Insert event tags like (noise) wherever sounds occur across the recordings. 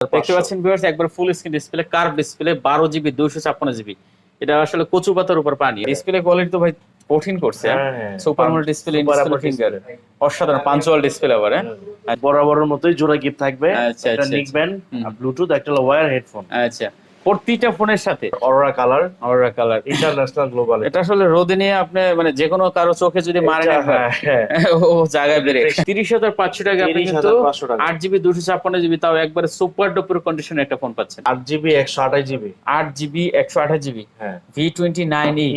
দেখতে পাচ্ছেন ভিউয়ার্স একবার full screen display curve display বারো জিবি দুইশো ছাপ্পান্ন জিবি এটা আসলে কচু পাতার উপর পানি। ডিসপ্লে কোয়ালিটি তো ভাই কঠিন করছে হ্যাঁ, হ্যাঁ। সুপার মোল ডিসপ্লে ফিঙ্গার অসাধারণ পাঞ্চুয়াল ডিসপ্লে আবার হ্যাঁ? বরাবরের মতোই জোড়া গিফট থাকবে। আচ্ছা, ব্লুটুথ একটা ওয়্যার হেডফোন আচ্ছা। প্রতিটা ফোনের সাথে। Aurora colour aurora colour international global এটা আসলে রোদে নিয়ে আপনি মানে যে কোনো কারও চোখে যদি মারে না হ্যাঁ ও জায়গায় বেড়ে তিরিশ হাজার পাঁচশো টাকা আপনি কিন্তু 30,500 টাকা। আট জিবি দুশো ছাপ্পান্ন জিবি তাও একবার সুপার ডুপার কন্ডিশনে একটা ফোন পাচ্ছেন। আট জিবি একশো আঠাশ জিবি। আট জিবি একশো আঠাশ জিবি। হ্যাঁ। ভি টোয়েন্টি নাইন ই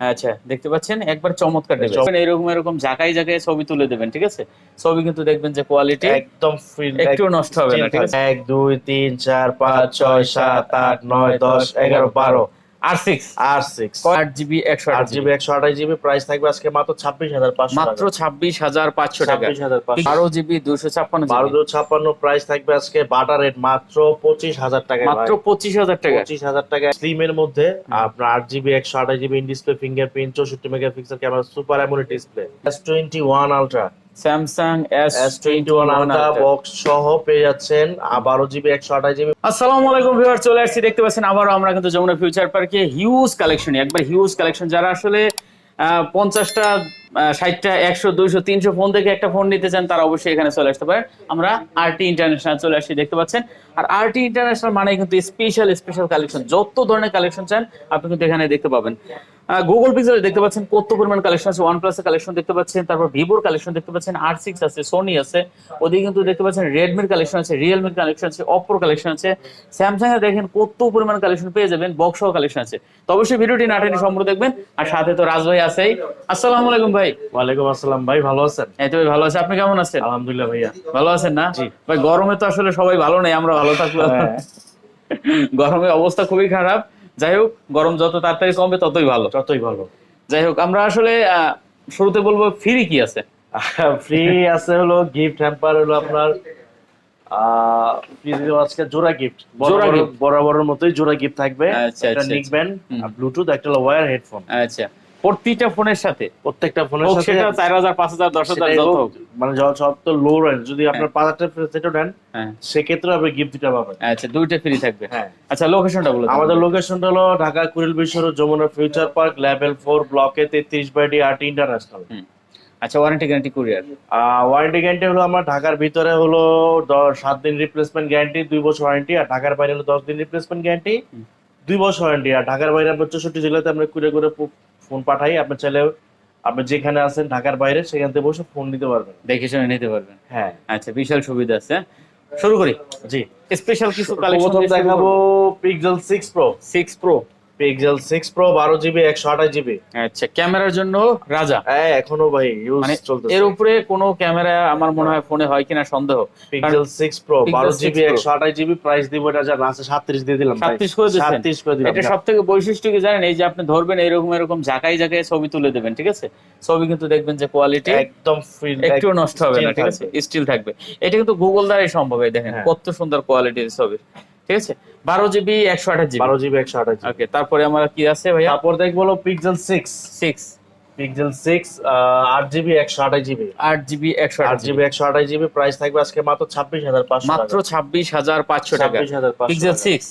আচ্ছা দেখতে পাচ্ছেন? একবার চমৎকার দেবেন এরকম এরকম জায়গায় জায়গায় ছবি তুলে দেবেন ঠিক আছে? ছবি কিন্তু দেখবেন যে কোয়ালিটি একদম ফ্রি একটুও নষ্ট হবে না ঠিক আছে? এক দুই তিন চার পাঁচ ছয় সাত আট নয় দশ এগারো বারো। আর সিক্স আর সিক্স আট জিবি? একশো আট আট জিবি একশো আঠাশ জিবি প্রাইস থাকবে আজকে মাত্র ছাব্বিশ হাজার পাঁচশো মাত্র ছাব্বিশ হাজার পাঁচশো টাকা। বারো জিবি দুশো ছাপ্পান্ন বারো ছাপ্পান্ন প্রাইস থাকবে আজকে বাটার রেট মাত্র পঁচিশ হাজার টাকা মাত্র পঁচিশ হাজার টাকা। পঁচিশ হাজার টাকা স্লিম এর মধ্যে আপনার আট জিবি একশো আঠাশ জিবি ইন ডিসপ্লে ফিঙ্গারপ্রিন্ট চৌষট্টি megapixel camera super AMOLED display S twenty one ultra Samsung S twenty one ultra box সহ পেয়ে যাচ্ছেন বারো জিবি একশো আঠাশ জিবি আসসালামু আলাইকুম ভিউয়ার চলে আসছি দেখতে পাচ্ছেন আবারও আমরা কিন্তু যমুনা ফিউচার পার্কে। হিউজ কালেকশন একবার হিউজ কালেকশন যারা আসলে পঞ্চাশটা ষাটটা একশো দুইশো তিনশো ফোন থেকে একটা ফোন নিতে চান তারা অবশ্যই এখানে চলে আসতে পারেন আমরা আরটি ইন্টারন্যাশনাল চলে আসছি দেখতে পাচ্ছেন। আর আরটি ইন্টারন্যাশনাল মানে কিন্তু স্পেশাল স্পেশাল কালেকশন যত ধরনের কালেকশন চান আপনি কিন্তু এখানে দেখতে পাবেন। গুগল পিক্সেল দেখতে পাচ্ছেন কত পরিমাণ কালেকশন আছে ওয়ান প্লাসের কালেকশন দেখতে পাচ্ছেন তারপর ভিভোর কালেকশন দেখতে পাচ্ছেন আর সিক্স আছে সোনি আছে ওদিকে কিন্তু দেখতে পাচ্ছেন রেডমির কালেকশন আছে রিয়েলমির কালেকশন আছে অপোর কালেকশন আছে। স্যামসাং এর দেখেন কত পরিমাণ কালেকশন পেয়ে যাবেন বক্স সহ কালেকশন আছে। তো অবশ্যই ভিডিওটি না নাটেনি সম্পূর্ণ দেখবেন আর সাথে তো রাজ ভাই আছেই। আসসালামু আলাইকুম ভাই। ওয়ালাইকুম আসসালাম ভাই ভালো আছেন? এই তো ভাই ভালো আছে আপনি কেমন আছেন? আলহামদুলিল্লাহ ভাইয়া। ভালো আছেন না? জি। ভাই গরমে তো আসলে সবাই ভালো নেই আমরা ভালো থাকব হ্যাঁ। গরমের অবস্থা খুবই খারাপ। যাই হোক গরম যত তাড়াতাড়ি কমবে ততই ভালো। ততই ভালো। যাই হোক আমরা আসলে শুরুতে বলব ফ্রি কি আছে? (laughs) ফ্রি আছে হলো গিফট হ্যাম্পার হলো আপনার আহ, আজকে জোড়া গিফট। বরাবরের মতোই জোড়া গিফট থাকবে। আচ্ছা, একটা আচ্ছা, ব্যান্ড ব্লুটুথ একটা হলো ওয়্যার হেডফোন আচ্ছা। প্রতিটা ফোনের সাথে। প্রত্যেকটা ফোনের সাথে সেটা চার হাজার পাঁচ হাজার দশ হাজার সেটাই যত হোক, হোক। মানে সব তো লো রেঞ্জ যদি আপনার পাঁচ হাজার সেটও নেন হ্যাঁ। সেক্ষেত্রে আপনি গিফট দিতে পারবেন আচ্ছা দুইটা ফ্রি থাকবে। হ্যাঁ। আচ্ছা লোকেশনটা বলে দিন। আমাদের লোকেশনটা হলো ঢাকা কুড়িল বিশ্ব Jamuna future park level four ব্লকে তেত্রিশ বাই ডি আট ইন্টারন্যাশনাল। আচ্ছা warranty guarantee courier warranty guarantee হলো আমার ঢাকার ভিতরে হলো সাত দিন রিপ্লেসমেন্ট গ্যারান্টি দুই বছর ওয়ারেন্টি আর ঢাকার বাইরে হলো দশ দিন রিপ্লেসমেন্ট গ্যারান্টি। দুই বছর ওয়ারেন্টি আর ঢাকার বাইরে আমরা চৌষট্টি জেলাতে আমরা কুড়ে করে ফোন পাঠাই আপনি চাইলে আপনি যেখানে আছেন ঢাকার বাইরে সেখান থেকে বসে ফোন নিতে পারবেন। দেখে শুনে নিতে পারবেন। হ্যাঁ। আচ্ছা বিশাল সুবিধা আছে শুরু করি। জি। স্পেশাল কিছু কালেকশন দেখাবো pixel 6 pro 6 pro pixel six pro বারো জিবি একশো আঠাশ জিবি আচ্ছা ক্যামেরার জন্য রাজা। হ্যাঁ এখনও ভাই ইউজ মানে চলতেছে। এর উপরে কোনো ক্যামেরা আমার মনে হয় ফোনে হয় কিনা সন্দেহ। পিক্সেল সিক্স প্রো Pixel বারো জিবি Pro। একশো আঠাশ জিবি প্রাইস দিব এটা যা আছে সাতত্রিশ দিয়ে দিলাম 37 করে দিচ্ছেন? 37 করে দিলাম এটা সব থেকে বৈশিষ্ট্য কি জানেন? এই যে আপনি ধরবেন এরকম এরকম জায়গায় জায়গায় ছবি তুলে দেবেন ঠিক আছে? ছবি কিন্তু দেখবেন যে কোয়ালিটি একদম একটু নষ্ট হবে না ঠিক আছে? স্টিল থাকবে। এটা কিন্তু গুগল দ্বারাই সম্ভব এই দেখেন হ্যাঁ। কত সুন্দর কোয়ালিটির ছবি। ঠিক আছে? বারো জিবি একশো আঠাশ জিবি বারো জিবি একশো আঠাশ ওকে তারপরে আমার কি আছে ভাইয়া? তারপর দেখব হলো pixel six six pixel six আট জিবি একশো আঠাশ জিবি আট জিবি একশো আট জিবি একশো আঠাশ জিবি প্রাইস থাকবে আজকে মাত্র ছাব্বিশ হাজার পাঁচশো মাত্র ছাব্বিশ হাজার পাঁচশো টাকা। পিক্সেল সিক্স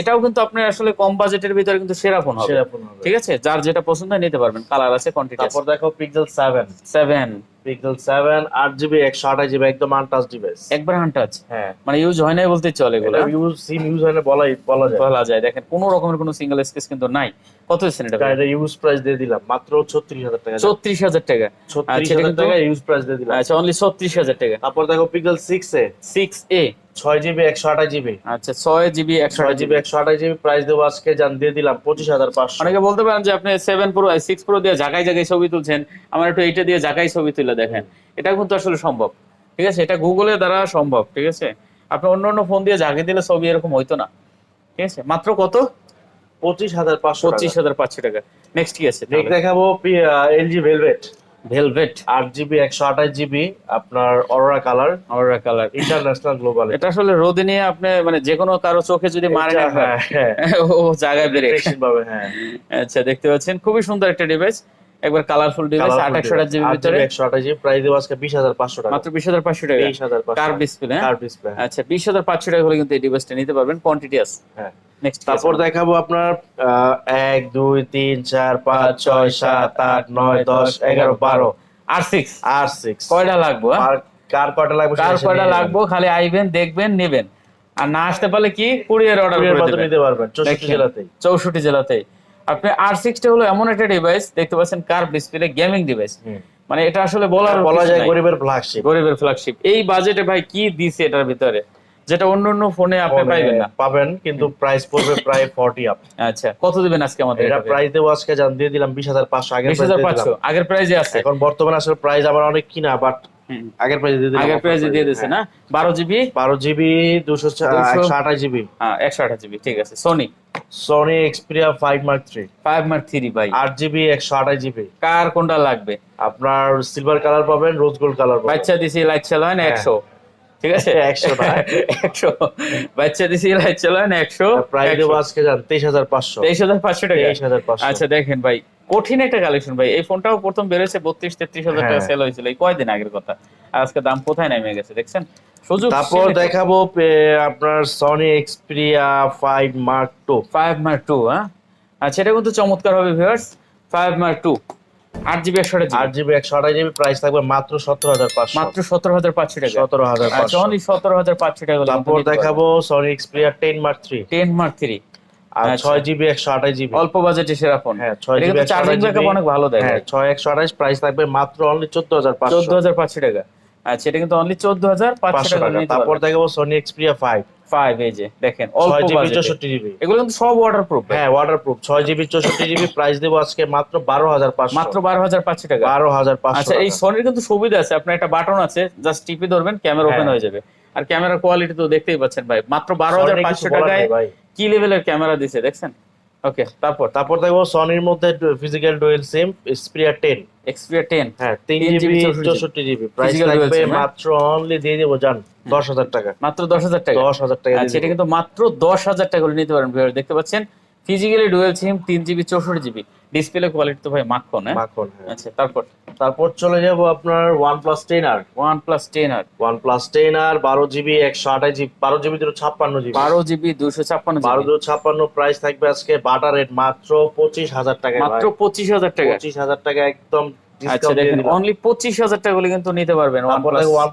এটাও কিন্তু আপনার আসলে কম বাজেটের ভিতরে কিন্তু সেরা ফোন হবে। সেরা ফোন ঠিক আছে? যার যেটা পছন্দ হয় নিতে পারবেন। কালার আছে কোয়ান্টিটি তারপর দেখো pixel seven seven pixel seven আট জিবি একশো আঠাশ জিবি একদম আনটাচ ডিভাইস একবার আনটাচ হ্যাঁ। মানে ইউজ হয় নাই বলতে চলে এগুলো। ইউজ সিম ইউজ হয় না বলাই বলা যায়। বলা যায়। দেখেন কোনো রকমের কোনো সিঙ্গেল স্পেস কিন্তু নাই। কত হচ্ছেন এটা? এটা ইউজ প্রাইস দিয়ে দিলাম মাত্র ছত্রিশ হাজার টাকা। চৌত্রিশ হাজার টাকা। ছত্রিশ আচ্ছা, এটা হাজার কিন্তু- টাকা ইউজ প্রাইস দিয়ে দিলাম। আচ্ছা অনলি ছত্রিশ হাজার টাকা। তারপর দেখো pixel six A. Six A ছয় জিবি একশো আঠাশ জিবি আচ্ছা ছয় জিবি একশো ছয় জিবি একশো আঠাশ জিবি প্রাইস দেবো আজকে জান দিয়ে দিলাম পঁচিশ হাজার পাঁচশো। অনেকে বলতে পারেন যে আপনি সেভেন প্রো সিক্স প্রো দিয়ে জায়গায় জায়গায় ছবি তুলছেন আমার একটু এইটা দিয়ে জায়গায় ছবি তুলে দেখেন। এটা কিন্তু আসলে সম্ভব ঠিক আছে? এটা গুগলের দ্বারা সম্ভব ঠিক আছে? আপনি অন্য অন্য ফোন দিয়ে জায়গায় দিলে ছবি এরকম হইতো না ঠিক আছে? মাত্র কত? পঁচিশ হাজার পাঁচশো পঁচিশ হাজার পাঁচশো টাকা। নেক্সট কি আছে নেক্সট দেখাবো এলজি ভেলভেট ভেলভেট আট জিবি একশো আঠাশ জিবি আপনার aurora colour aurora colour international global এটা আসলে রোদে নিয়ে আপনি মানে যে কোনো কারও চোখে যদি মারে না হ্যাঁ হ্যাঁ। (laughs) ও জায়গায় Protection পাবে হ্যাঁ। আচ্ছা দেখতে পাচ্ছেন খুবই সুন্দর একটা ডিভাইস একবার কালারফুল ডিভাইস আট একশো আট জিবির ভিতরে। একশো আঠাশ জিবি প্রাইস দেবো আজকে বিশ হাজার পাঁচশো টাকা। মাত্র বিশ হাজার পাঁচশো টাকা। বিশ হাজার পাঁচশো কার ডিসপ্লে কার ডিসপ্লে আচ্ছা বিশ হাজার পাঁচশো টাকা হলে কিন্তু এই ডিভাইসটা নিতে পারবেন। কোয়ান্টিটি আছে। হ্যাঁ। নেক্সট তারপর দেখাবো আপনার এক দুই তিন চার পাঁচ ছয় সাত আট নয় দশ এগারো বারো। আর সিক্স আর সিক্স কয়টা লাগবো হ্যাঁ? কার কয়টা লাগবে কার কয়টা লাগবো খালি আইবেন দেখবেন নেবেন। আর না আসতে পারলে কি? কুরিয়ার অর্ডার করে নিতে পারবেন। চৌষট্টি। জেলাতেই। চৌষট্টি জেলাতেই। আপনি আর সিক্সটা হলো এমন একটা ডিভাইস দেখতে পাচ্ছেন কার ডিসপ্লে গেমিং ডিভাইস মানে এটা আসলে বলার বলা যায় গরিবের ফ্ল্যাগশিপ গরিবের ফ্ল্যাগশিপ এই বাজেটে ভাই কি দিছে এটার ভিতরে? যেটা অন্য অন্য ফোনে আপনি পাইবেন না। পাবেন কিন্তু প্রাইস পড়বে প্রায় ফর্টি আপ আচ্ছা কত দিবেন আজকে আমাদের এটা প্রাইস দেবো আজকে জান দিয়ে দিলাম বিশ হাজার পাঁচশো আগের বিশ price হাজার দিয়ে পাঁচশো দিলাম। আগের প্রাইজে আছে। এখন বর্তমানে আসলে প্রাইস আমার অনেক কিনা বাট আগের প্রাইস দিয়ে দিলাম আগের প্রাইজে দিয়ে দিছে না? বারো জিবি বারো জিবি দুশো একশো আঠাশ জিবি হ্যাঁ একশো আঠাশ জিবি ঠিক আছে। Sony Sony Xperia five mark 3 5 mark three ভাই। আট জিবি 128 জিবি কার কোনটা লাগবে? আপনার সিলভার কালার পাবেন রোজ গোল্ড কালার পাবেন। বাচ্চা দিছি লাইট না একশো? ঠিক আছে? (laughs) একশো একশো। বাচ্চা দিছি লাইট চালান একশো। দেবো আজকে জান তেইশ হাজার পাঁচশো। তেইশ হাজার পাঁচশো টাকা? তেইশ হাজার পাঁচশো। আচ্ছা দেখেন ভাই কঠিন একটা কালেকশন ভাই। এই ফোনটাও প্রথম বেরোছে বত্রিশ তেত্রিশ হাজার টাকা হ্যাঁ। সেল হয়েছিল। এই কয়দিন আগের কথা? আর আজকে দাম কোথায় নেমে গেছে দেখছেন? তারপর দেখাবো আপনার Sony Xperia five mark two five mark two হ্যাঁ? আচ্ছা এটা কিন্তু চমৎকার হবে ভিউয়ার্স ফাইভ মার্ক টু আট জিবি একশো আট জিবি। একশো আঠাশ জিবি প্রাইস থাকবে মাত্র সতেরো হাজার পাঁচশো। মাত্র সতেরো হাজার পাঁচশো টাকা। সতেরো হাজার পাঁচশো। সতেরো হাজার পাঁচশো টাকা তারপর দেখাবো Sony Xperia ten mark three ten mark three আর আচ্ছা। ছয় জিবি একশো আঠাশ জিবি। অল্প বাজেটে সেরা ফোন হ্যাঁ ছয় জিবি চার্জিং ব্যাকআপ অনেক ভালো দেয়। হ্যাঁ ছয় একশো আঠাশ প্রাইস থাকবে মাত্র অনলি চোদ্দ হাজার চোদ্দ হাজার পাঁচশো টাকা। আচ্ছা এটা কিন্তু অনলি চোদ্দ হাজার পাঁচশো পাঁচশো টাকা টাকা। তারপর দেখাবো এই যে দেখেন অল্প ছয় জিবি জিবি। এগুলো কিন্তু সব ওয়াটারপ্রুফ হ্যাঁ ওয়াটার প্রুফ ছয় জিবি চৌষট্টি জিবি প্রাইস দেবো আজকে মাত্র বারো হাজার পাঁচশো। মাত্র বারো হাজার পাঁচশো টাকা। বারো হাজার পাঁচশো আচ্ছা এই সোনির কিন্তু সুবিধা আছে। আপনার একটা বাটন আছে জাস্ট টিপে ধরবেন ক্যামেরা ওপেন হ্যাঁ। যাবে। আর ক্যামেরার কোয়ালিটি তো দেখতেই পাচ্ছেন ভাই। মাত্র বারো হাজার পাঁচশো টাকায় ভাই। কি লেভেলের ক্যামেরা দিছে দেখছেন? ওকে তারপর তারপর দেখব সনির মধ্যে physical dual sim Xperia ten Xperia ten হ্যাঁ তিন 3 জিবি GB, চৌষট্টি জিবি প্রাইস লাগবে থাকবে হ্যাঁ? মাত্র অনলি দিয়ে দেবো জান দশ হাজার টাকা। মাত্র দশ হাজার টাকা। দশ হাজার টাকা আচ্ছা এটা কিন্তু মাত্র দশ হাজার টাকা করে নিতে পারেন দেখতে পাচ্ছেন? ফিজিক্যালি ডুয়েল সিম তিন জিবি চৌষট্টি জিবি ডিসপ্লে কোয়ালিটি তো ভাই মাখন হ্যাঁ? মাখন হ্যাঁ। আচ্ছা তারপর? তারপর চলে যাব আপনার জিবি বারো জিবি দুটো ছাপ্পান্ন জিবি বারো জিবি দুশো ছাপ্পান্ন বারো জিবি ছাপ্পান্ন প্রাইস থাকবে আজকে বাটার রেট মাত্র পঁচিশ হাজার টাকা মাত্র পঁচিশ হাজার টাকা পঁচিশ হাজার টাকা একদম আচ্ছা দেখেন অনলি পঁচিশ হাজার টাকা হলে কিন্তু নিতে পারবেন ওয়ান তারপর প্লাস ওয়ান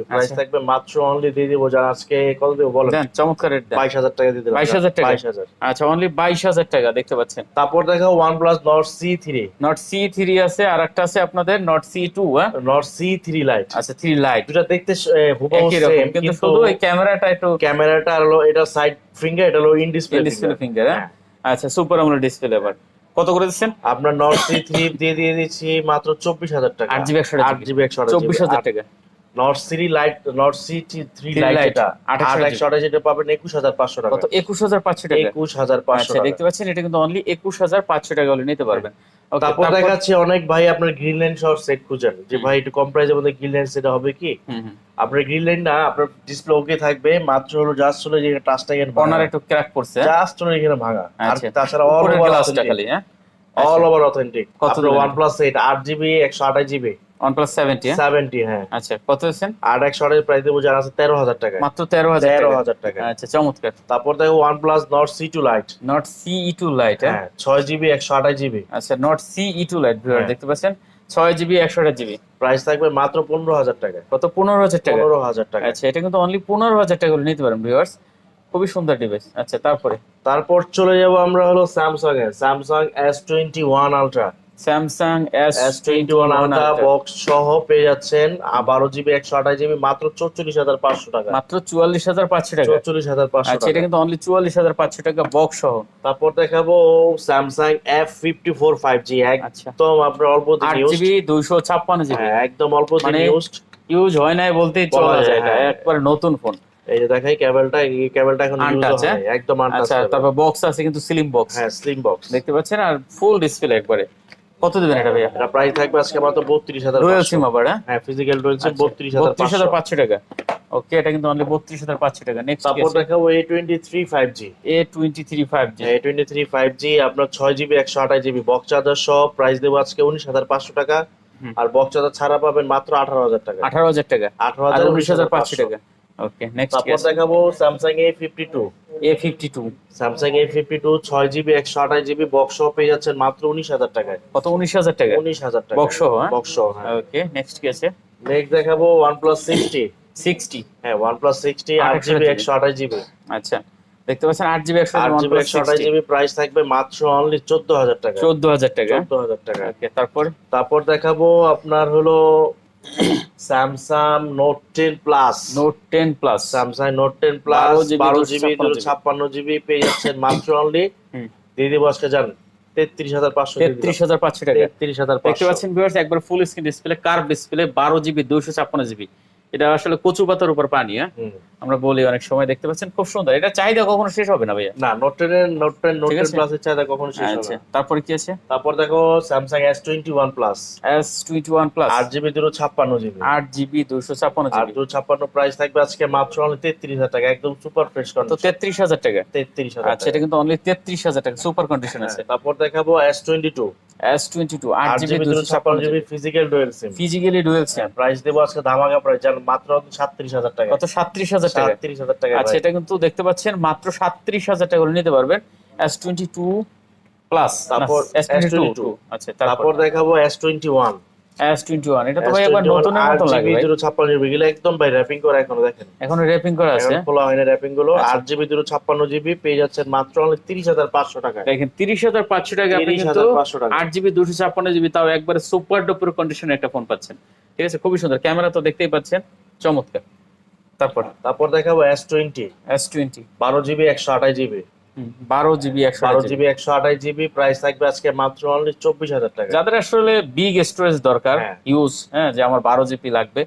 আর প্রাইস আচ্ছা। থাকবে মাত্র অনলি দিয়ে দিবো যারা আজকে দেবো দেন চমৎকার রেট দেন। টাকা দিয়ে 22,000 টাকা? বাইশ হাজার। আচ্ছা অনলি বাইশ হাজার টাকা দেখতে পাচ্ছেন। তারপর দেখো আছে আর একটা আছে আপনাদের হ্যাঁ? আচ্ছা দুটা দেখতে স- হুবহু সেম কিন্তু কিন্তু শুধু এই ক্যামেরাটা একটু ক্যামেরাটা হলো এটা সাইড ফিঙ্গার এটা হলো ইন ডিসপ্লে ফিঙ্গার হ্যাঁ? আচ্ছা সুপার আমোলেড ডিসপ্লে এবার। কত করে দিচ্ছেন? আপনার নর্থ সি থ্রি দিয়ে দিয়ে দিচ্ছি মাত্র চব্বিশ হাজার টাকা। আট জিবি একশো আট জিবি একশো চব্বিশ হাজার টাকা। C lite C three lite এটা পাবেন একুশ হাজার পাঁচশো টাকা। কত? একুশ হাজার পাঁচশো টাকা। একুশ হাজার পাঁচশো আচ্ছা দেখতে পাচ্ছেন এটা কিন্তু অনলি একুশ হাজার পাঁচশো টাকা হলে নিতে পারবেন। তারপর তারপর- দেখাচ্ছি অনেক ভাই আপনার গ্রিন লাইন সেট খুঁজেন যে ভাই একটু কম প্রাইসের মধ্যে গ্রিনল্যান্ড সেট হবে কি। আপনার গ্রিন লাইন না আপনার ডিসপ্লে ওকে থাকবে মাত্র হলো জাস্ট হলো যে টাচটা এখানে কর্নার একটু ক্র্যাক করছে হ্যাঁ? জাস্ট হলো এখানে ভাঙা। আর আচ্ছা। তাছাড়া অল ওভার গ্লাসটা খালি হ্যাঁ? অল ওভার অথেন্টিক কত এইট আট জিবি একশো আঠাশ জিবি ওয়ান প্লাস সেভেন্টি হ্যাঁ? সেভেন্টি হ্যাঁ। আচ্ছা কত আট একশো আঠাশ প্রাইস দেবো যারা আছে তেরো হাজার টাকা মাত্র তেরো হাজার তেরো টাকা হাজার টাকা আচ্ছা চমৎকার। তারপর দেখো one plus Nord C two lite Nord CE two lite হ্যাঁ? হ্যাঁ ছয় জিবি একশো আঠাশ জিবি আচ্ছা নট সিই টু লাইট হ্যাঁ। দেখতে পাচ্ছেন? ছয় জিবি একশো আঠাশ জিবি প্রাইস থাকবে মাত্র পনেরো হাজার টাকা কত? পনেরো হাজার টাকা। পনেরো হাজার টাকা আচ্ছা এটা কিন্তু অনলি পনেরো হাজার টাকা নিতে পারেন ভিউয়ার্স খুবই সুন্দর ডিভাইস আচ্ছা তারপরে? তারপর চলে যাব আমরা হলো Samsung A Samsung S twenty one ultra Samsung S twenty one ultra box সহ পেয়ে যাচ্ছেন বারো জিবি একশো আঠাশ জিবি মাত্র চৌচল্লিশ হাজার পাঁচশো টাকা। মাত্র চুয়াল্লিশ হাজার পাঁচশো টাকা। চৌচল্লিশ হাজার পাঁচশো আচ্ছা এটা কিন্তু অনলি চুয়াল্লিশ হাজার পাঁচশো টাকা বক্স সহ। তারপর দেখাবো Samsung F fifty four five G একদম আপনার অল্প আট জিবি দুইশো ছাপ্পান্ন জিবি হ্যাঁ একদম অল্প মানে ইউজ হয় নাই বলতেই বলা চলা যায়, এটা। হ্যাঁ। একবার নতুন ফোন এই যে দেখাই কেবলটা এই কেবলটা এখন ইউজ Untouch, হয়? একদম আচ্ছা তারপর বক্স আছে কিন্তু স্লিম বক্স হ্যাঁ স্লিম বক্স দেখতে পাচ্ছেন? আর ফুল ডিসপ্লে একবারে। কত দিবেন এটা ভাইয়া? এটা প্রাইস থাকবে আজকে মাত্র বত্রিশ হাজার রয়্যাল সিম আবার হ্যাঁ? ফিজিক্যাল বত্রিশ হাজার পাঁচশো। টাকা। ওকে এটা কিন্তু অনলি বত্রিশ হাজার পাঁচশো টাকা। নেক্সট তারপর দেখাবো A twenty three five G A twenty three five G A twenty three five G আপনার ছয় জিবি একশো আঠাশ জিবি বক্স চার্জার সহ প্রাইস দেবো আজকে উনিশ হাজার পাঁচশো টাকা। আর বক্স চার্জার ছাড়া পাবেন মাত্র আঠারো হাজার টাকা। আঠারো হাজার টাকা। আঠারো আর হাজার উনিশ হাজার পাঁচশো টাকা। ওকে নেক্সট তারপর দেখাবো Samsung A fifty two A fifty two Samsung A fifty two ছয় জিবি একশো আঠাশ জিবি বক্স সহ পেয়ে যাচ্ছেন মাত্র উনিশ হাজার টাকায়। কত? উনিশ হাজার টাকা? উনিশ হাজার টাকা। Box সহ, হ্যাঁ? বক্স সহ হ্যাঁ। ওকে নেক্সট কি আছে নেক্সট দেখাবো হ্যাঁ আচ্ছা দেখতে পাচ্ছেন আট জিবি একশো আট জিবি প্রাইস থাকবে মাত্র অনলি চোদ্দ হাজার টাকা। চোদ্দ হাজার টাকা। চোদ্দ হাজার টাকা। তারপর? তারপর দেখাবো আপনার হলো Samsung note ten plus note ten plus Samsung note ten plus বারো জিবি 256 দুশো ছাপ্পান্ন জিবি পেয়ে যাচ্ছেন মাত্র অনলি দিদি বসকে যান তেত্রিশ হাজার পাঁচশো তেত্রিশ হাজার পাঁচশো টাকা। তেত্রিশ হাজার দেখতে পাচ্ছেন ভিউয়ার্স একবার full screen display curve display বারো জিবি দুইশো ছাপ্পান্ন জিবি এটা আসলে কচু পাতার উপর পানি হ্যাঁ? আমরা বলি অনেক সময় দেখতে পাচ্ছেন খুব সুন্দর। এটা চাহিদা কখনো শেষ হবে না ভাইয়া? না note ten note ten note ঠিক টেন আছে। প্লাসের চাহিদা কখনো শেষ হবে আচ্ছা না। তারপরে কি আছে? তারপর দেখো আট জিবি দুশো ছাপ্পান্ন জিবি আট জিবি দুইশো ছাপ্পান্ন আর জিবি দুশো ছাপ্পান্ন প্রাইস থাকবে আজকে মাত্র অনলি তেত্রিশ হাজার টাকা একদম সুপার ফ্রেশ তো কন্ডিশন তেত্রিশ হাজার টাকা? তেত্রিশ হাজার আচ্ছা এটা কিন্তু অনলি তেত্রিশ হাজার টাকা সুপার কন্ডিশন আছে। হ্যাঁ, তারপর দেখাবো S twenty two S twenty two আট আট জিবি জিবি দুইশো দুশো ছাপ্পান্ন ছাপ্পান্ন GB GB physical dual sim physically dual sim price দেবো আজকে ধামাকা প্রাইস মাত্র সাতত্রিশ হাজার টাকা। কত সাতত্রিশ হাজার টাকা। সাতত্রিশ হাজার টাকা আচ্ছা এটা কিন্তু দেখতে পাচ্ছেন মাত্র সাতত্রিশ হাজার টাকা নিতে পারবেন। এস টোয়েন্টি টু প্লাস তারপর এস টোয়েন্টি টু আচ্ছা তারপর। তারপর দেখাবো S twenty one S twenty one এটা তো ভাই একবার নতুনের মতো লাগে ভাই। দুশো ছাপ্পান্ন জিবি এগুলো একদম ভাই র্যাপিং করা এখনও দেখেন। এখনও র্যাপিং করা আছে? খোলা হয়নি র্যাপিংগুলো। আচ্ছা। আট জিবি দুশো ছাপ্পান্ন জিবি পেয়ে যাচ্ছেন মাত্র অনলি তিরিশ হাজার পাঁচশো টাকা দেখেন তিরিশ হাজার পাঁচশো টাকা আপনি কিন্তু হাজার পাঁচশো টাকা আট জিবি দুশো ছাপ্পান্ন জিবি তাও একবারে সুপার ডুপার কন্ডিশনে একটা ফোন পাচ্ছেন। ঠিক আছে খুবই সুন্দর। ক্যামেরা তো দেখতেই পাচ্ছেন চমৎকার। তারপর? তারপর দেখাবো এস টোয়েন্টি এস টোয়েন্টি বারো জিবি একশো আঠাশ জিবি বারো জিবি একশো বারো জিবি। একশো আঠাশ জিবি প্রাইস থাকবে আজকে মাত্র অনলি চব্বিশ হাজার টাকা। যাদের আসলে বিগ স্টোরেজ দরকার হ্যাঁ। ইউজ হ্যাঁ যে আমার বারো জিবি লাগবে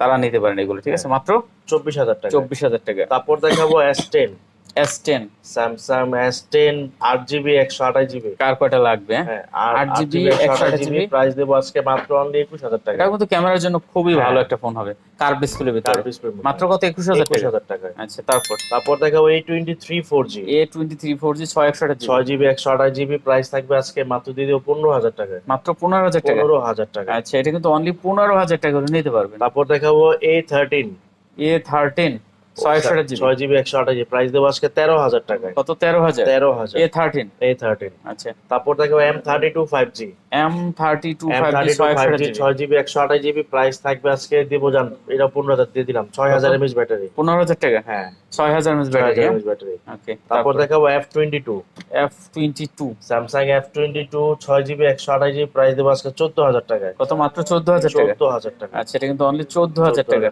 তারা নিতে পারেন এগুলো ঠিক আছে? মাত্র চব্বিশ হাজার টাকা। চব্বিশ হাজার টাকা। তারপর দেখাবো S ten S ten Samsung S ten আট জিবি একশো আঠাশ জিবি কার কয়টা লাগবে হ্যাঁ? হ্যাঁ আট জিবি একশো আঠাশ জিবি প্রাইস দেবো আজকে মাত্র অনলি একুশ হাজার টাকা। এটা কিন্তু ক্যামেরার জন্য খুবই হ্যাঁ। ভালো একটা ফোন হবে কার ডিসপ্লে ভিতরে। মাত্র কত একুশ হাজার একুশ টাকা হাজার টাকা আচ্ছা তারপর? তারপর দেখাবো এই twenty three four G A twenty three four G ছয় একশো আঠাশ ছয় জিবি একশো আঠাশ জিবি প্রাইস থাকবে আজকে মাত্র দিয়ে দেবো পনেরো হাজার টাকা মাত্র পনেরো হাজার টাকা? পনেরো হাজার টাকা আচ্ছা এটা কিন্তু অনলি পনেরো হাজার টাকা করে নিতে পারবেন। তারপর দেখাবো এ থার্টিন এ থার্টিন ছয় জিবি। ছয় জিবি একশো আঠাশ প্রাইস দেবো আজকে তেরো হাজার টাকায়। কত? তেরো হাজার? তেরো হাজার। এ থার্টিন এ থার্টিন আচ্ছা। তারপর দেখাবো M thirty two five G M thirty two five G ছয় জিবি। একশো আঠাশ জিবি। প্রাইস থাকবে আজকে দিব জান এটা পনেরো হাজার দিয়ে দিলাম। ছয় হাজার এমএচ ব্যাটারি। পনেরো হাজার টাকা? হ্যাঁ। ছয় হাজার এমএস ব্যাটারি ব্যাটারি ওকে তারপর দেখাবো F twenty two F twenty two Samsung F twenty two ছয় জিবি একশো আঠাশ জিবি প্রাইস দেবো আজকে চোদ্দ হাজার টাকায়। কত? মাত্র চোদ্দ হাজার চোদ্দ হাজার টাকা আচ্ছা এটা কিন্তু অনলি চোদ্দ হাজার টাকা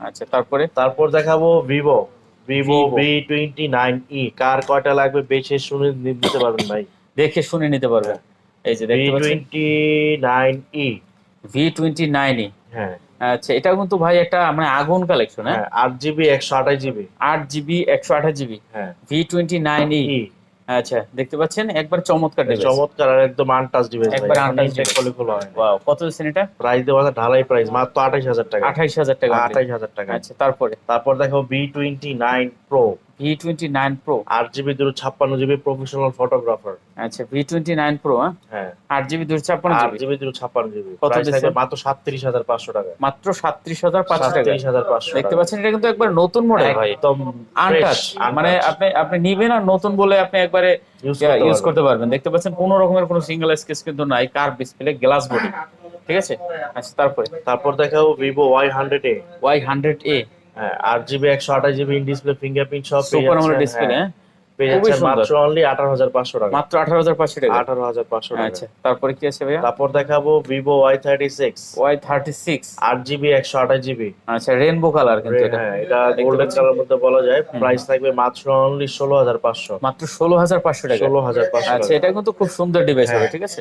আচ্ছা তারপরে? তারপর দেখাবো Vivo Vivo Vivo। V twenty nine E কার কয়টা লাগবে বেছে শুনে নিতে পারবেন ভাই? দেখে শুনে নিতে পারবেন এই যে ভি দেখতে পাচ্ছেন? Twenty nine E V twenty nine E হ্যাঁ। আচ্ছা এটা কিন্তু ভাই একটা মানে আগুন কালেকশন হ্যাঁ? হ্যাঁ আট জিবি একশো আঠাশ জিবি আট জিবি একশো আঠাশ জিবি হ্যাঁ। ভি টোয়েন্টি নাইন ই আচ্ছা দেখতে পাচ্ছেন? একবার চমৎকার ডিভাইস চমৎকার আর একদম আনটাচ ডিভাইস একবার আনটাচ ডিভাইস খুলে খোলা হয়। ওয়াও কত দিচ্ছেন এটা? প্রাইস দেওয়া আছে ঢালাই প্রাইস মাত্র আঠাইশ হাজার টাকা। আঠাইশ হাজার টাকা। আঠাইশ হাজার টাকা। আচ্ছা তারপরে? তারপর দেখো V twenty nine pro V twenty nine pro আট জিবি দুশো ছাপ্পান্ন জিবি প্রফেশনাল ফটোগ্রাফার আচ্ছা ভি টোয়েন্টি নাইন প্রো হ্যাঁ? হ্যাঁ। আট জিবি ছাপ্পান্ন আট জিবি জিবি ছাপ্পান্ন জিবি কত প্রাইস মাত্র সাতত্রিশ হাজার পাঁচশো টাকা। মাত্র সাতত্রিশ হাজার পাঁচশো টাকা। হাজার পাঁচশো দেখতে পাচ্ছেন এটা কিন্তু একবার নতুন মডেল একদম আনটাচ মানে আপনি আপনি নিবেন আর নতুন বলে আপনি একবারে ইউজ করতে পারবেন। দেখতে পাচ্ছেন কোনো রকমের কোনো সিঙ্গেল স্কেচ কিন্তু নাই কার ডিসপ্লে গ্লাস বডি ঠিক আছে? আচ্ছা তারপরে? তারপর দেখাবো Vivo Y hundred A Y hundred A হ্যাঁ আট জিবি একশো আঠাশ জিবি ইন ডিসপ্লে ফিঙ্গারপ্রিন্ট সব সুপার আমোলেড ডিসপ্লে হ্যাঁ। মাত্র অনলি আঠারো হাজার পাঁচশো টাকা। মাত্র আঠারো হাজার পাঁচশো টাকা। আঠারো হাজার পাঁচশো টাকা। আচ্ছা তারপরে কি আছে ভাইয়া? তারপর দেখাবো Vivo Y thirty six Y thirty six আট জিবি একশো আঠাশ জিবি আচ্ছা রেনবো কালার কিন্তু এটা। হ্যাঁ এটা গোল্ডেন কালার মধ্যে বলা যায়। প্রাইস থাকবে মাত্র অনলি ষোলো হাজার পাঁচশো। মাত্র ষোলো হাজার পাঁচশো টাকা। ষোলো হাজার পাঁচশো আচ্ছা এটা কিন্তু খুব সুন্দর ডিভাইস হবে হ্যাঁ। ঠিক আছে?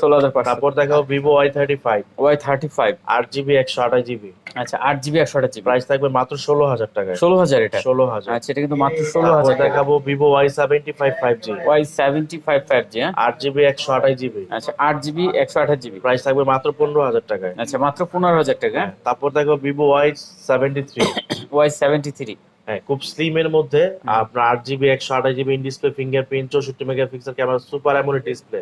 ষোলো হাজার পাঁচশো। তারপর দেখাবো Vivo Y thirty five Y thirty five আট জিবি একশো আঠাশ জিবি আচ্ছা আট জিবি একশো আঠাশ জিবি প্রাইস থাকবে মাত্র ষোলো হাজার টাকায়। ষোলো হাজার এটা? ষোলো হাজার। আচ্ছা এটা কিন্তু মাত্র ষোলো হাজার দেখাবো Vivo Y seventy five five G Y seventy five five G হ্যাঁ? আট জিবি একশো আঠাশ জিবি আচ্ছা আট জিবি একশো আঠাশ জিবি প্রাইস থাকবে মাত্র পনেরো হাজার টাকায়। আচ্ছা মাত্র পনেরো হাজার টাকা তারপর দেখো Vivo Y seventy three Y seventy three হ্যাঁ খুব স্লিম এর মধ্যে। আপনার আট জিবি একশো আঠাশ জিবি ইন ডিসপ্লে ফিঙ্গারপ্রিন্ট চৌষট্টি megapixel camera super AMOLED display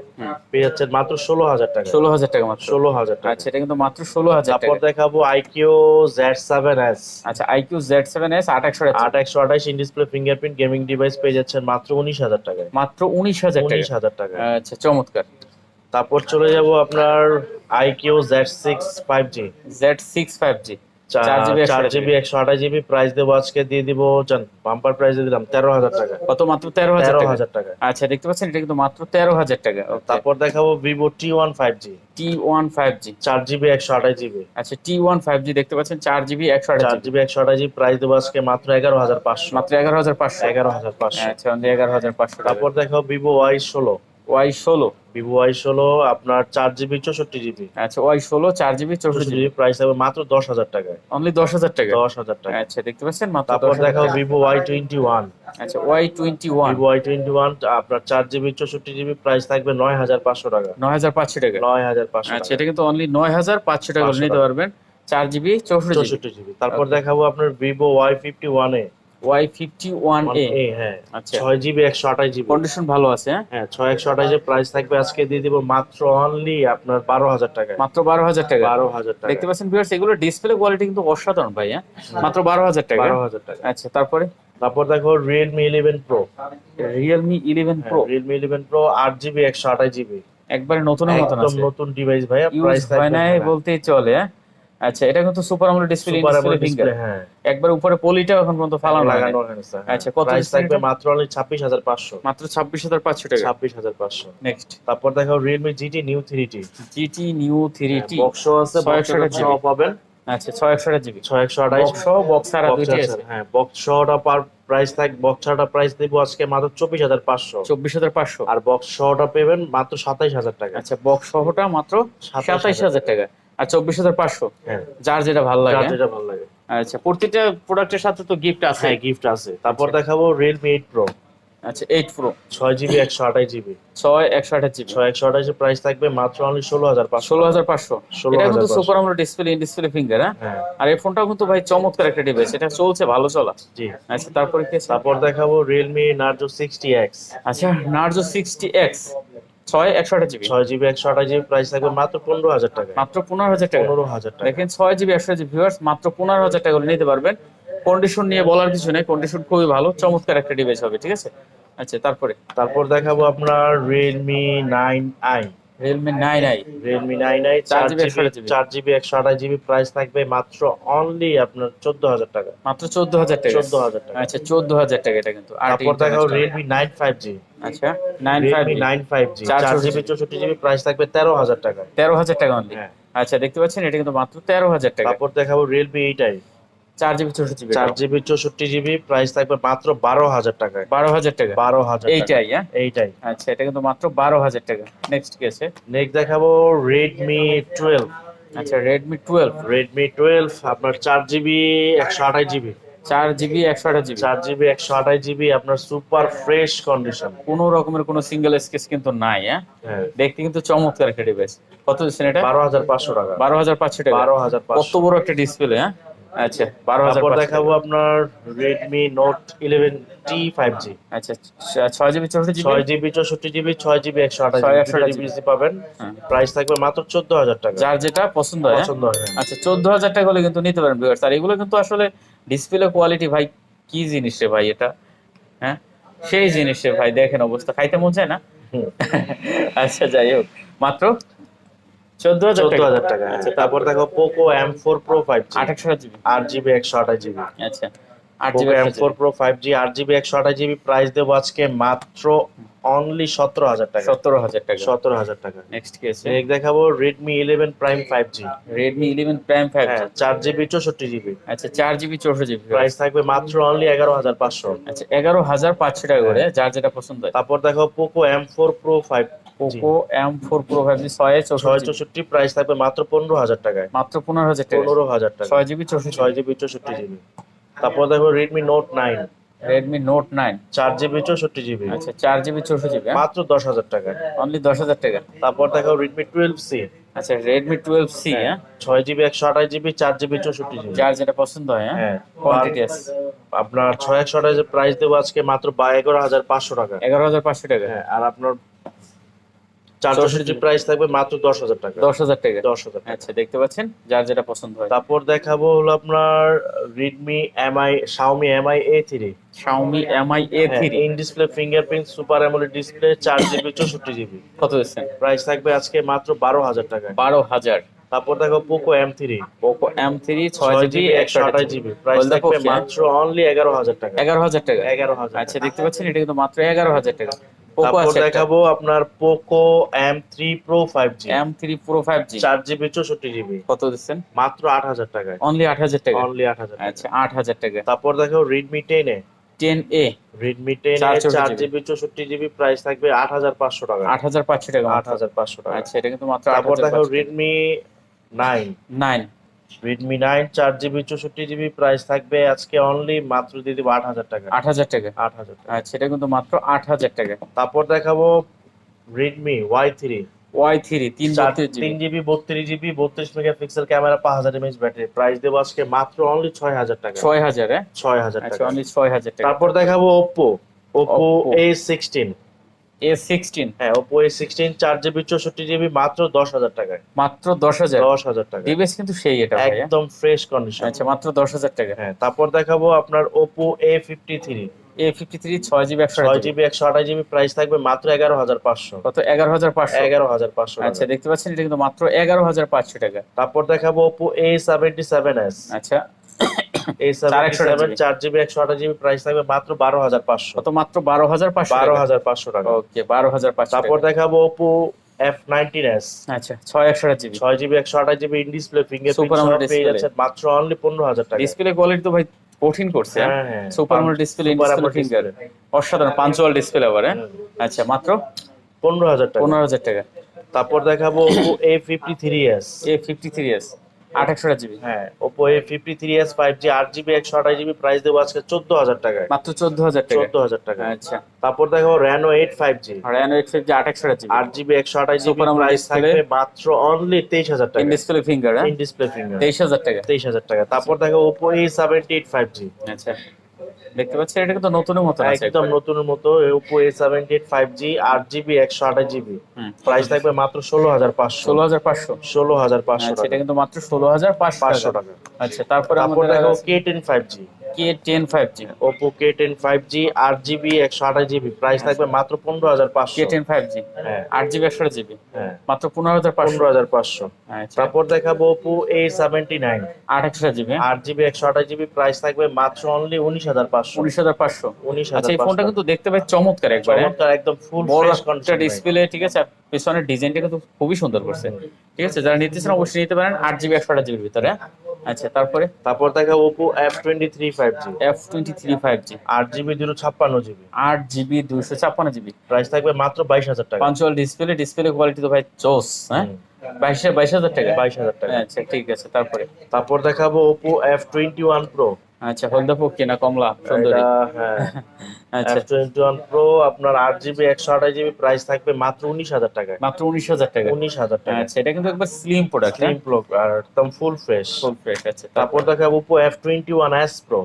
পেয়ে যাচ্ছেন মাত্র ষোলো হাজার টাকা। ষোলো হাজার টাকা মাত্র। ষোলো হাজার টাকা। আচ্ছা এটা কিন্তু মাত্র ষোলো হাজার তারপর টাকা দেখাবো আইকিউ জেড সেভেন এস আচ্ছা আইকিউ জেড সেভেন এস আট একশো আট একশো আঠাশ in display fingerprint gaming device পেয়ে যাচ্ছেন মাত্র উনিশ হাজার টাকায়। মাত্র উনিশ হাজার উনিশ হাজার টাকা আচ্ছা চমৎকার। তারপর চলে যাব আপনার iQOO Z six five G Z six five G চার জিবি একশো আঠাশ জিবি প্রাইস দেবো আজকে দিয়ে দিব বাম্পার প্রাইস দিলাম তেরো হাজার টাকা। কত মাত্র তেরো হাজার হাজার টাকা। আচ্ছা দেখতে পাচ্ছেন এটা কিন্তু মাত্র তেরো হাজার টাকা। তারপর দেখাবো Vivo T one five G T one five G চার জিবি একশো আঠাশ জিবি আচ্ছা টি ওয়ান ফাইভ জি দেখতে পাচ্ছেন চার জিবি একশো আঠাশ চার জিবি একশো আঠাশ জিবি প্রাইস দেবো আজকে মাত্র এগারো হাজার পাঁচশো। মাত্র এগারো হাজার পাঁচশো। এগারো হাজার পাঁচশো। আচ্ছা এগারো হাজার পাঁচশো তারপর দেখাবো ভিভো ওয়াই ষোলো। ওয়াই ষোলো। ভিভো ওয়াই ষোলো আপনার চার জিবি চৌষট্টি জিবি আচ্ছা ওয়াই ষোলো চার জিবি চৌষট্টি জিবি প্রাইস হবে মাত্র দশ হাজার টাকায়। অনলি দশ হাজার টাকা দশ হাজার টাকা আচ্ছা দেখতে পাচ্ছেন মাত্র তারপর 10,000 দেখাবো ভিভো ওয়াই টোয়েন্টি ওয়ান আচ্ছা Y twenty one Vivo Y twenty one আপনার চার জিবি চৌষট্টি জিবি প্রাইস থাকবে নয় হাজার পাঁচশো টাকা। নয় হাজার পাঁচশো টাকা। নয় হাজার পাঁচশো আচ্ছা এটা কিন্তু অনলি নয় হাজার পাঁচশো টাকা 500 নিতে পারবেন। চার জিবি চৌষট্টি জিবি তারপর দেখাবো আপনার Vivo Y fifty one Y fifty one A হ্যাঁ। আচ্ছা। ছয় জিবি একশো আঠাশ জিবি। কন্ডিশন ভালো আছে হ্যাঁ? হ্যাঁ ছয় একশো আঠাশের প্রাইস থাকবে আজকে দিয়ে দিব মাত্র অনলি আপনার বারো হাজার টাকা মাত্র বারো হাজার টাকা বারো হাজার টাকা দেখতে পাচ্ছেন ভিউয়ার্স এগুলো ডিসপ্লে কোয়ালিটি কিন্তু অসাধারণ ভাই হ্যাঁ? মাত্র বারো হাজার টাকা বারো হাজার টাকা আচ্ছা তারপরে? তারপর দেখো Realme eleven pro Realme eleven pro Realme eleven pro আট জিবি একশো আঠাশ জিবি। একবারে আছে। নতুন ডিভাইস ইউজ প্রাইস হয় হ্যাঁ, বলতেই চলে হ্যাঁ? আচ্ছা এটা কিন্তু super AMOLED display super display হ্যাঁ। একবার উপরে পলিটাও এখন পর্যন্ত ফালানো লাগে লাগানো হয়েছে আচ্ছা, কত প্রাইস থাকবে মাত্র অনলি ছাব্বিশ হাজার পাঁচশো। মাত্র ছাব্বিশ হাজার পাঁচশো টাকা। ছাব্বিশ হাজার পাঁচশো। নেক্সট তারপর দেখো GT neo three T GT neo three box আছে ছয় বক্স সহ পাবেন। আচ্ছা ছয় একশো জিবি ছয় একশো আঠাশ। বক্স সহ বক্স ছাড়া দুইটি আছে হ্যাঁ বক্স সহটা পার প্রাইস থাক বক্স ছাড়া প্রাইস দেবো আজকে মাত্র চব্বিশ হাজার পাঁচশো। চব্বিশ হাজার পাঁচশো। আর বক্স সহটা পেবেন মাত্র সাতাইশ হাজার টাকা। আচ্ছা বক্স সহটা মাত্র 27,000 হাজার টাকা। আর চব্বিশ হাজার পাঁচশো। হ্যাঁ। যার যেটা ভালো লাগে। যেটা ভালো লাগে। আচ্ছা প্রতিটা প্রোডাক্টের সাথে তো গিফট আছে। হ্যাঁ গিফট আছে। তারপর দেখাবো রিয়েলমি এইট প্রো আচ্ছা এইট প্রো ছয় জিবি একশো আঠাশ জিবি ছয় একশো আঠাশ জিবি ছয় একশো আঠাশের প্রাইস থাকবে মাত্র অনলি ষোলো হাজার পাঁচশো। ষোলো হাজার পাঁচশো। 16,500 এটা কিন্তু super AMOLED display in display finger হ্যাঁ? হ্যাঁ। আর এই ফোনটাও কিন্তু ভাই চমৎকার একটা ডিভাইস এটা চলছে ভালো চলা। জি। আচ্ছা তারপরে কি তারপর দেখাবো রিয়েলমি নার্জো সিক্সটি এক্স আচ্ছা নার্জো সিক্সটি এক্স ছয় একশো আঠাশ জিবি। ছয় জিবি একশো আঠাশ জিবি প্রাইস থাকবে মাত্র পনেরো হাজার টাকা মাত্র পনেরো হাজার টাকা পনেরো হাজার টাকা দেখেন ছয় জিবি একশো জিবি ভিউয়ার্স মাত্র পনেরো হাজার টাকা নিতে পারবেন। কন্ডিশন নিয়ে বলার কিছু নেই কন্ডিশন খুবই ভালো চমৎকার একটা ডিভাইস হবে ঠিক আছে? আচ্ছা তারপরে? তারপর দেখাবো আপনার Realme nine I Realme nine I Realme nine I চার জিবি, জিবি 128 চার জিবি একশো আঠাশ জিবি প্রাইস থাকবে মাত্র অনলি আপনার চোদ্দ হাজার টাকা। মাত্র চোদ্দ হাজার টাকা। চোদ্দ হাজার টাকা। আচ্ছা চোদ্দ হাজার টাকা এটা কিন্তু। আর তারপর দেখাবো রিয়েলমি নাইন ফাইভ জি আচ্ছা nine five nine five G চার জিবি চৌষট্টি জিবি প্রাইস থাকবে তেরো হাজার টাকা। তেরো হাজার টাকা অনলি হ্যাঁ। আচ্ছা দেখতে পাচ্ছেন এটা কিন্তু মাত্র তেরো হাজার টাকা। তারপর দেখাবো রিয়েলমি এইট আই চার জিবি চৌষট্টি চার জিবি চৌষট্টি জিবি প্রাইস থাকবে মাত্র বারো হাজার টাকায়। বারো হাজার টাকা। বারো হাজার এইটাই হ্যাঁ? এইটাই। আচ্ছা এটা কিন্তু মাত্র বারো হাজার টাকা। নেক্সট কি আছে? নেক্সট দেখাবো রেডমি টুয়েলভ আচ্ছা রেডমি টুয়েলভ রেডমি টুয়েলভ আপনার চার জিবি একশো আঠাশ জিবি। চার জিবি একশো আঠাশ জিবি। চার জিবি একশো আঠাশ জিবি আপনার সুপার ফ্রেশ কন্ডিশন কোনো রকমের কোনো সিঙ্গেল স্কেচ কিন্তু নাই হ্যাঁ? হ্যাঁ। দেখতে কিন্তু চমৎকার একটা ডিভাইস কত দিচ্ছেন এটা? বারো হাজার পাঁচশো টাকা। বারো হাজার পাঁচশো টাকা। বারো হাজার কত বড় একটা ডিসপ্লে হ্যাঁ? আচ্ছা বারো হাজার দেখাবো আপনার Redmi Note eleven T five G আচ্ছা ছয় জিবি চৌষট্টি ছয় জিবি চৌষট্টি জিবি ছয় জিবি একশো আঠাশ পাবেন হ্যাঁ। প্রাইস থাকবে মাত্র চোদ্দ হাজার টাকা। যার যেটা পছন্দ হয় হ্যাঁ? পছন্দ হয় হ্যাঁ। আচ্ছা চোদ্দ হাজার টাকা হলে কিন্তু নিতে পারেন ভিউয়ার্স আর এগুলো কিন্তু আসলে ডিসপ্লে কোয়ালিটি ভাই কি জিনিস রে ভাই এটা? হ্যাঁ? সেই জিনিস রে ভাই দেখেন অবস্থা। খাইতে মন চায় না? আচ্ছা যাই হোক। মাত্র চোদ্দ হাজার টাকা। হ্যাঁ। আচ্ছা তারপর দেখো Poco M four Pro five G আঠাশশো জিবি। আট জিবি একশো আঠাশ জিবি। আচ্ছা আট GB M four Pro five G আট জিবি একশো আঠাশ জিবি প্রাইস দেবো আজকে মাত্র অনলি সতেরো হাজার টাকা। সতেরো হাজার টাকা। সতেরো হাজার টাকা। নেক্সট কি আছে? নেক্সট দেখাবো Redmi eleven Prime five G Redmi eleven Prime five হ্যাঁ চার জিবি চৌষট্টি জিবি। আচ্ছা চার জিবি চৌষট্টি জিবি। প্রাইস থাকবে মাত্র অনলি এগারো হাজার পাঁচশো। আচ্ছা এগারো হাজার পাঁচশো টাকা করে যার যেটা পছন্দ হয়। তারপর দেখো Poco M four Pro five Poco M four Pro five G ছয় ছয় চৌষট্টি প্রাইস থাকবে মাত্র পনেরো হাজার টাকায়। মাত্র পনেরো হাজার টাকা পনেরো হাজার টাকা ছয় জিবি চৌষট্টি। ছয় জিবি চৌষট্টি জিবি। তারপর দেখো Redmi Note nine Redmi Note nine চার জিবি চৌষট্টি জিবি। আচ্ছা চার জিবি চৌষট্টি জিবি মাত্র দশ হাজার টাকা অনলি দশ হাজার টাকা। তারপর দেখো রেডমি টুয়েলভ সি আচ্ছা রেডমি টুয়েলভ সি হ্যাঁ। ছয় জিবি একশো আঠাশ জিবি চার জিবি চৌষট্টি জিবি। যার যেটা পছন্দ হয় হ্যাঁ? হ্যাঁ। কোয়ান্টিটি আছে। আপনার ছয় একশো আঠাশের প্রাইস দেবো আজকে মাত্র বা এগারো হাজার পাঁচশো টাকা এগারো হাজার পাঁচশো টাকা হ্যাঁ আর আপনার চার চৌষট্টি প্রাইস থাকবে মাত্র দশ হাজার টাকা। দশ হাজার টাকা। দশ হাজার আচ্ছা দেখতে পাচ্ছেন যার যেটা পছন্দ হয়। তারপর দেখাবো হলো আপনার Redmi Mi Xiaomi Mi A three Xiaomi Mi A three in display fingerprint super AMOLED display চার জিবি চৌষট্টি জিবি কত দিচ্ছেন? প্রাইস থাকবে আজকে মাত্র বারো হাজার টাকা বারো হাজার। তারপর দেখো Poco M three Poco M three ছয় জিবি একশো আঠাশ জিবি প্রাইস থাকবে মাত্র অনলি এগারো হাজার টাকা। এগারো হাজার টাকা। এগারো হাজার আচ্ছা দেখতে পাচ্ছেন এটা কিন্তু মাত্র এগারো হাজার টাকা। দেখাবো আপনার Poco M three Pro five G M three Pro five G চার জিবি চৌষট্টি জিবি কত দিচ্ছেন? মাত্র আট হাজার টাকায়। অনলি আট হাজার টাকা। অনলি আট হাজার আচ্ছা আট হাজার টাকা। তারপর দেখো Redmi ten A ten A Redmi ten A চার জিবি। চৌষট্টি জিবি প্রাইস থাকবে আট হাজার পাঁচশো টাকা। আট হাজার পাঁচশো টাকা। আট হাজার পাঁচশো টাকা। আচ্ছা এটা কিন্তু মাত্র তারপর দেখো Redmi nine nine Redmi nine চার জিবি চৌষট্টি জিবি প্রাইস থাকবে আজকে অনলি মাত্র দিয়ে দিব আট হাজার টাকা। আট হাজার টাকা? আট হাজার টাকা। আচ্ছা এটা কিন্তু মাত্র আট হাজার টাকা। তারপর দেখাবো Redmi Y three Y three তিন তিন জিবি বত্রিশ জিবি বত্রিশ মেগাপিক্সেল ক্যামেরা পাঁচ হাজার এমএচ ব্যাটারি প্রাইস দেবো আজকে মাত্র অনলি ছয় হাজার টাকা। ছয় হাজার হ্যাঁ? ছয় হাজার আচ্ছা টাকা। অনলি ছয় হাজার টাকা। তারপর দেখাবো Oppo Oppo। A sixteen A sixteen হ্যাঁ ওপ্পো এ সিক্সটিন চার জিবি চৌষট্টি জিবি মাত্র দশ হাজার টাকায়। মাত্র দশ হাজার। দশ হাজার টাকা ডিভাইস কিন্তু সেই এটা হ্যাঁ? একদম ফ্রেশ কন্ডিশন আচ্ছা মাত্র দশ হাজার টাকা হ্যাঁ তারপর দেখাবো আপনার Oppo A fifty three A fifty three ছয় জিবি একশো ছয় জিবি একশো আঠাশ জিবি প্রাইস থাকবে মাত্র এগারো হাজার পাঁচশো। কত? এগারো হাজার পাঁচশো। এগারো হাজার পাঁচশো আচ্ছা দেখতে পাচ্ছেন এটা কিন্তু মাত্র এগারো হাজার পাঁচশো টাকা। তারপর দেখাবো Oppo A seventy seven S আচ্ছা এ সেভেন্টি 428 সেভেন চার জিবি একশো আঠাশ জিবি প্রাইস থাকবে মাত্র বারো হাজার পাঁচশো। মাত্র বারো হাজার পাঁচশো বারো হাজার পাঁচশো টাকা। ওকে বারো হাজার পাঁচশো তারপর দেখাবো ওপো এফ নাইনটিন এস আচ্ছা ছয় একশো জিবি। ছয় জিবি একশো আঠাশ জিবি ইন ডিসপ্লে Super পেয়ে display। মাত্র অনলি পনেরো হাজার টাকা। ডিসপ্লে কোয়ালিটি তো ভাই কঠিন করছে সুপার মোড ডিসপ্লে ফিঙ্গার। অসাধারণ পাঞ্চুয়াল ডিসপ্লে আবার হ্যাঁ? আচ্ছা মাত্র পনেরো হাজার টাকা। পনেরো হাজার টাকা। তারপর দেখাবো Oppo A fifty three S A fifty three S আট একশো জিবি। হ্যাঁ Oppo A fifty three S five G আট জিবি একশো আঠাশ জিবি প্রাইস দেবো আজকে চোদ্দ হাজার টাকায়। মাত্র চোদ্দ হাজার টাকা চোদ্দ হাজার টাকা আচ্ছা। তারপর দেখো র্যানো এইট ফাইভ জি আর এন এইট ফিফটি আট একশো জিবি। আট জিবি একশো আঠাশ জিবি প্রাইস। থাকবে মাত্র অনলি তেইশ হাজার টাকা ডিসপ্লে ফিঙ্গার হ্যাঁ? ডিসপ্লে ফিঙ্গার তেইশ হাজার টাকা তেইশ হাজার টাকা তারপর দেখো Oppo A seventy eight five G আচ্ছা। দেখতে পাচ্ছেন এটা কিন্তু নতুনের মতো আছে একদম নতুনের মতো Oppo A seven five G আট জিবি একশো আঠাশ জিবি প্রাইস থাকবে মাত্র ষোলো হাজার পাঁচশো। ষোলো হাজার পাঁচশো। ষোলো হাজার পাঁচশো আচ্ছা এটা কিন্তু মাত্র ষোলো হাজার পাঁচশো পাঁচশো টাকা। টাকা আচ্ছা তারপরে আমাদের দেখো ten five G K ten five G Oppo K ten five G আট জিবি একশো আঠাশ জিবি প্রাইস থাকবে মাত্র পনেরো হাজার পাঁচশো। কে টেন ফাইভ জি হ্যাঁ। আট জিবি একশো জিবি হ্যাঁ। মাত্র পনেরো হাজার পনেরো হাজার পাঁচশো। আচ্ছা। তারপর দেখাবো ওপো এ সেভেন্টি নাইন আট একশো জিবি আট জিবি একশো আঠাশ জিবি প্রাইস থাকবে মাত্র অনলি উনিশ হাজার পাঁচশো। উনিশ হাজার পাঁচশো। উনিশ আচ্ছা হাজার এই ফোনটা কিন্তু দেখতে পাই চমৎকার একবারে। চমৎকার একদম ফুল বড় ফ্রেশ একটা ডিসপ্লে ঠিক আছে? পেছনের ডিজাইনটা কিন্তু খুবই সুন্দর করছে। ঠিক আছে যারা নিতে চান অবশ্যই নিতে পারেন আট জিবি একশো আট জিবির ভিতরে। আচ্ছা তারপরে? তারপর দেখা Oppo F twenty three five G F twenty three five G আট জিবি দুশো ছাপ্পান্ন জিবি। আট জিবি দুইশো ছাপ্পান্ন জিবি। প্রাইস থাকবে মাত্র বাইশ হাজার টাকা। পাঞ্চুয়াল ডিসপ্লে ডিসপ্লে কোয়ালিটি তো ভাই চোস হ্যাঁ? বাইশ বাইশ হাজার টাকা। বাইশ হাজার টাকা। আচ্ছা ঠিক আছে তারপরে? তারপর দেখাবো Oppo F twenty one Pro আচ্ছা হলদা পক্ষী না কমলা? সুন্দরী। হ্যাঁ। (laughs) আচ্ছা। টোয়েন্টি ওয়ান প্রো আপনার আট জিবি একশো আঠাশ জিবি প্রাইস থাকবে মাত্র উনিশ হাজার টাকায়। মাত্র উনিশ হাজার টাকা উনিশ হাজার টাকা আচ্ছা এটা কিন্তু একবার স্লিম প্রোডাক্ট স্লিম প্রো আর একদম ফুল ফ্রেশ ফুল ফ্রেশ আছে তারপর দেখাবো Oppo F twenty one S Pro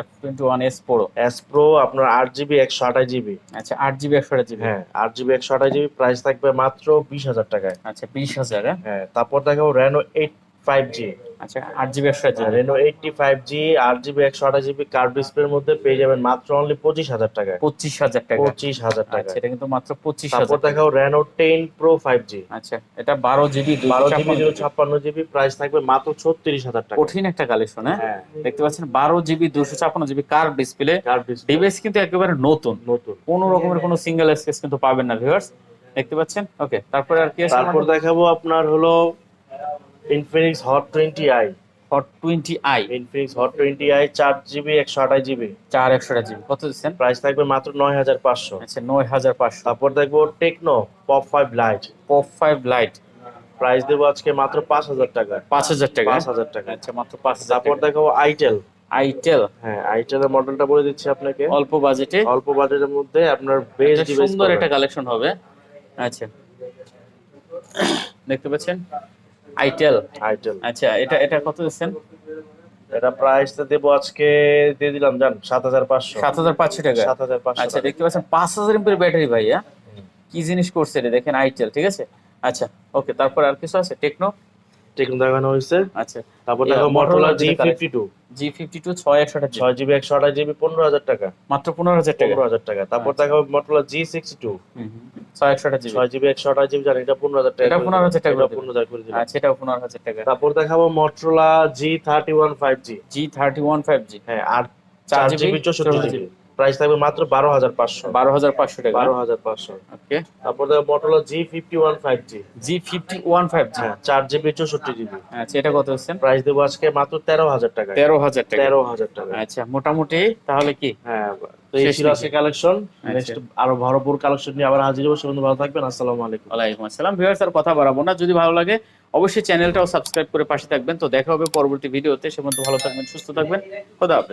F twenty one S Pro S Pro আপনার আট জিবি একশো আঠাশ জিবি আচ্ছা আট জিবি একশো আট জিবি হ্যাঁ আট জিবি একশো আঠাশ জিবি প্রাইস থাকবে মাত্র বিশ হাজার টাকায়। আচ্ছা বিশ হাজার হ্যাঁ? হ্যাঁ তারপর দেখাবো রেনো এইট ফাইভ জি আচ্ছা আট জিবি একশো রেনো এইটটি ফাইভ জি আট জিবি একশো আঠাশ জিবি ডিসপ্লের মধ্যে পেয়ে যাবেন মাত্র অনলি পঁচিশ হাজার টাকায় পঁচিশ হাজার টাকা। পঁচিশ হাজার টাকা। আচ্ছা এটা কিন্তু মাত্র পঁচিশ হাজার দেখাও Reno ten Pro five G আচ্ছা এটা বারো জিবি বারো জিবি দুশো ছাপ্পান্ন জিবি প্রাইস থাকবে মাত্র ছত্রিশ হাজার টাকা। কঠিন একটা কালেকশন হ্যাঁ? হ্যাঁ। দেখতে পাচ্ছেন বারো জিবি দুশো ছাপ্পান্ন জিবি কার ডিসপ্লে ডিভাইস কিন্তু একেবারে নতুন। নতুন। কোনো রকমের কোনো সিঙ্গেল কিন্তু পাবেন না ভিউয়ার্স দেখতে পাচ্ছেন? ওকে তারপরে আর কি তারপর দেখাবো আপনার হলো Infinix Hot twenty I Hot twenty I Infinix Hot twenty I চার জিবি একশো আঠাশ জিবি চার একশো একশোটা জিবি কত দিচ্ছেন? প্রাইস থাকবে মাত্র নয় হাজার পাঁচশো। আচ্ছা নয় হাজার পাঁচশো। তারপর দেখব Tecno Pop five Lite Pop five Lite price দেবো আজকে মাত্র পাঁচ হাজার টাকা। পাঁচ হাজার টাকা? পাঁচ হাজার টাকা। আচ্ছা মাত্র পাঁচ হাজার তারপর দেখাবো আইটেল আইটেল হ্যাঁ আইটেলের মডেলটা বলে দিচ্ছি আপনাকে। অল্প বাজেটে অল্প বাজেটের মধ্যে আপনার বেস্ট একটা ডিভাইস সুন্দর একটা কালেকশন হবে। আচ্ছা। দেখতে পাচ্ছেন? আইটেল আইটেল আচ্ছা এটা এটা কত দিচ্ছেন? এটা প্রাইসটা দেবো আজকে দিয়ে দিলাম জান সাত হাজার পাঁচশো। সাত হাজার পাঁচশো টাকা। সাত হাজার পাঁচশো আচ্ছা দেখতে পাচ্ছেন পাঁচ হাজার এমপির ব্যাটারি ভাই হ্যাঁ? কি জিনিস করছে এটা দেখেন আইটেল ঠিক আছে? আচ্ছা ওকে তারপর আর কিছু আছে? টেকনো টেকনো দেখানো হয়েছে। আচ্ছা। তারপর দেখো Motorola G fifty two G fifty two ছয় একশোটা জি ছয় জিবি একশো আঠাশ জিবি পনেরো হাজার টাকা। মাত্র পনেরো হাজার টাকা। পনেরো হাজার টাকা। তারপর আচ্ছা। দেখো মোটরোলা জি সিক্সটি টু হুম, হুম। ছয় জিবি ছয় জিবি একশো আঠাশ জিবি জানি এটা পনেরো হাজার টাকা এটা করে 15,000 টাকা পনেরো হাজার করে আচ্ছা পনেরো হাজার টাকা। তারপর দেখাবো Motorola G thirty one five G G thirty one five G হ্যাঁ আর চার জিবি, চৌষট্টি চৌষট্টি জিবি প্রাইস থাকবে মাত্র বারো হাজার পাঁচশো। বারো হাজার পাঁচশো টাকা। বারো হাজার পাঁচশো। ওকে। তারপর দেখো Motorola G fifty one five G G fifty one five G চার জিবি চৌষট্টি জিবি আচ্ছা এটা কত হচ্ছেন প্রাইস দেবো আজকে মাত্র তেরো হাজার টাকা তেরো হাজার টাকা। তেরো হাজার টাকা আচ্ছা মোটামুটি তাহলে কি? হ্যাঁ তো এই ছিল আজকে কালেকশন আচ্ছা। নেক্সট আরও ভরপুর কালেকশন নিয়ে আবার হাজির হব। সে পর্যন্ত ভালো থাকবেন। আসসালামু আলাইকুম। ওয়ালাইকুম আসসালাম। ভিউয়ার্স আর কথা বাড়াবো না। যদি ভালো লাগে অবশ্যই চ্যানেলটাও সাবস্ক্রাইব করে পাশে থাকবেন। তো দেখা হবে পরবর্তী ভিডিওতে। সে পর্যন্ত ভালো থাকবেন সুস্থ থাকবেন। খোদা হাফেজ।